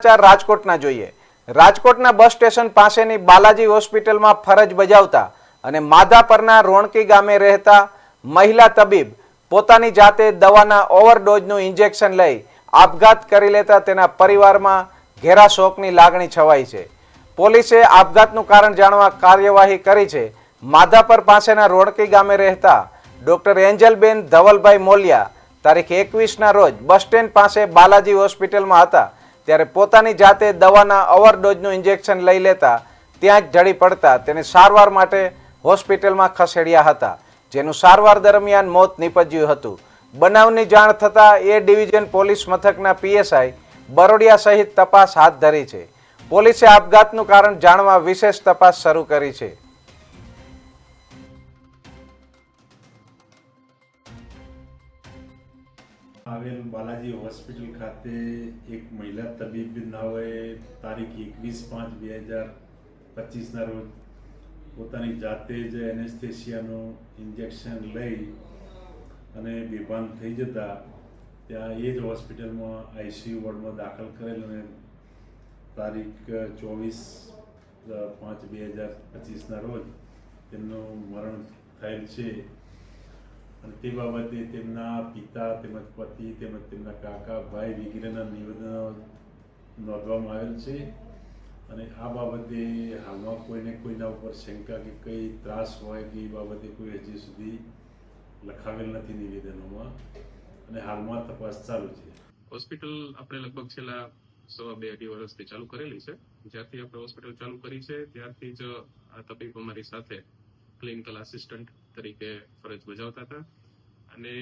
સમાચાર રાજકોટના જોઈએ. રાજકોટના બસ સ્ટેશન પાસેની બાલાજી હોસ્પિટલમાં ફરજ બજાવતા અને માધાપરના રોણકી ગામે રહેતા મહિલા તબીબ પોતાની જાતે દવાના ઓવરડોઝનું ઇન્જેક્શન લઈ આપઘાત કરી લેતા તેના પરિવારમાં ઘેરા શોકની લાગણી છવાઈ છે. પોલીસે આપઘાતનું કારણ જાણવા કાર્યવાહી કરી છે. માધાપર પાસેના રોણકી ગામે રહેતા ડોક્ટર એન્જલબેન ધવલભાઈ મોલિયા તારીખ એકવીસના રોજ બસ સ્ટેન્ડ પાસે બાલાજી હોસ્પિટલમાં હતા. ત્યારે પોતાની જાતે દવાના ઓવરડોઝનું ઇન્જેક્શન લઈ લેતા ત્યાં જ ઢળી પડતા તેને સારવાર માટે હોસ્પિટલમાં ખસેડ્યા હતા, જેનું સારવાર દરમિયાન મોત નીપજ્યું હતું. બનાવની જાણ થતાં એ ડિવિઝન પોલીસ મથકના પીએસઆઈ બરોડિયા સહિત તપાસ હાથ ધરી છે. પોલીસે આપઘાતનું કારણ જાણવા વિશેષ તપાસ શરૂ કરી છે. આવેલ તબીબ નાઓએ તારીખ એકવીસ પાંચ બે હજાર પચીસના રોજ પોતાની જાતે જ એનેસ્થેશિયાનું ઇન્જેક્શન લઈ અને બેભાન થઈ જતા ત્યાં એ જ હોસ્પિટલમાં આઈસીયુ વોર્ડમાં દાખલ કરેલ અને તારીખ ચોવીસ પાંચ બે હજાર પચીસના રોજ તેમનું મરણ થયેલ છે. અને તે બાબતે તેમના પિતા તેમજ પતિ તેમજ તેમના કાકા, ભાઈ વગેરેના નિવેદનો નોંધવામાં આવેલ છે. અને આ બાબતે હાલમાં કોઈને કોઈના ઉપર શંકા કે કઈ ત્રાસ હોય કે એ બાબતે કોઈ હજી સુધી લખાવેલ નથી નિવેદનોમાં. અને હાલમાં તપાસ ચાલુ છે. હોસ્પિટલ આપણે લગભગ છેલ્લા સવા બે અઢી વર્ષથી ચાલુ કરેલી છે. જ્યારથી આપણે હોસ્પિટલ ચાલુ કરી છે, ત્યારથી જ આ તબીબ અમારી સાથે ક્લિનિકલ આસિસ્ટન્ટ તરીકે ફરજ બજાવતા હતા. અને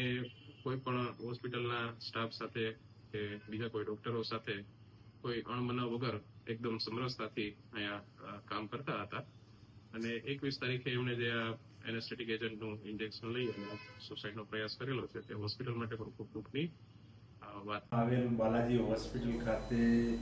કોઈ પણ હોસ્પિટલના સ્ટાફ સાથે કે બીજા કોઈ ડોક્ટરો સાથે કોઈ અણમના વગર એકદમ સમરસતાથી અહીંયા કામ કરતા હતા. અને એકવીસ તારીખે એમણે જે આ એનેસ્થેટિક એજન્ટનું ઇન્જેક્શન લઈ અને સુસાઇડનો પ્રયાસ કરેલો છે, તે હોસ્પિટલ માટે પણ ખૂબ દુઃખની વાત. આવેલ બાલાજી હોસ્પિટલ ખાતે